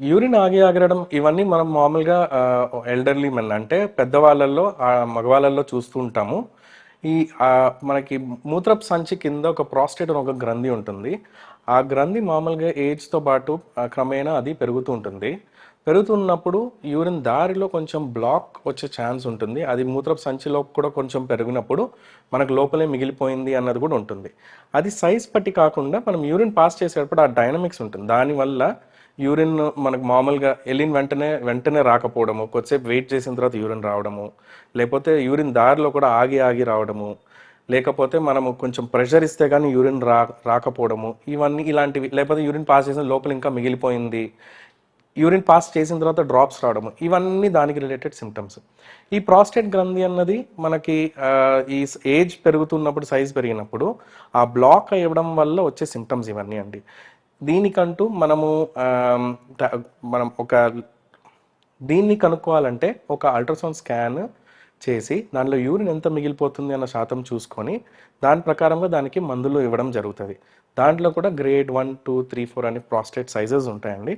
Urine ఆగి ఆగరడం ఇవన్నీ మనం మామూలుగా ఎల్డర్లీ మెన్ అంటే పెద్దవాళ్ళల్లో ఆ, మగవాళ్ళల్లో చూస్తూ ఉంటాము. ఈ మనకి మూత్రపు సంచి కింద ఒక ప్రాస్టేట్ అని ఒక గ్రంథి ఉంటుంది. ఆ గ్రంథి మామూలుగా ఏజ్తో పాటు క్రమేణా అది పెరుగుతూ ఉంటుంది. పెరుగుతున్నప్పుడు యూరిన్ దారిలో కొంచెం బ్లాక్ వచ్చే ఛాన్స్ ఉంటుంది. అది మూత్రపు సంచిలో కూడా కొంచెం పెరిగినప్పుడు మనకు లోపలే మిగిలిపోయింది అన్నది కూడా ఉంటుంది. అది సైజ్ బట్టి కాకుండా మనం యూరిన్ పాస్ చేసేటప్పుడు ఆ డైనమిక్స్ ఉంటుంది. దానివల్ల యూరిన్ మనకు మామూలుగా వెళ్ళిన వెంటనే వెంటనే రాకపోవడము కొద్దిసేపు వెయిట్ చేసిన తర్వాత యూరిన్ రావడము లేకపోతే యూరిన్ దారిలో కూడా ఆగి ఆగి రావడము లేకపోతే మనము కొంచెం ప్రెషర్ ఇస్తే కానీ యూరిన్ రా రాకపోవడము ఇవన్నీ ఇలాంటివి లేకపోతే యూరిన్ పాస్ చేసిన లోపల ఇంకా మిగిలిపోయింది యూరిన్ పాస్ చేసిన తర్వాత డ్రాప్స్ రావడము ఇవన్నీ దానికి రిలేటెడ్ సిమ్టమ్స్ ఈ ప్రాస్టేట్ గ్రంథి అన్నది మనకి ఈ ఏజ్ పెరుగుతున్నప్పుడు సైజ్ పెరిగినప్పుడు ఆ బ్లాక్ అవ్వడం వల్ల వచ్చే సిమ్టమ్స్ ఇవన్నీ అండి. దీనికంటూ మనము మనం ఒక దీన్ని కనుక్కోవాలంటే ఒక అల్ట్రాసౌండ్ స్కాన్ చేసి దానిలో యూరిన్ ఎంత మిగిలిపోతుంది అన్న శాతం చూసుకొని దాని ప్రకారంగా దానికి మందులు ఇవ్వడం జరుగుతుంది. దాంట్లో కూడా grade one two three four అనే ప్రాస్టేట్ సైజెస్ ఉంటాయండి.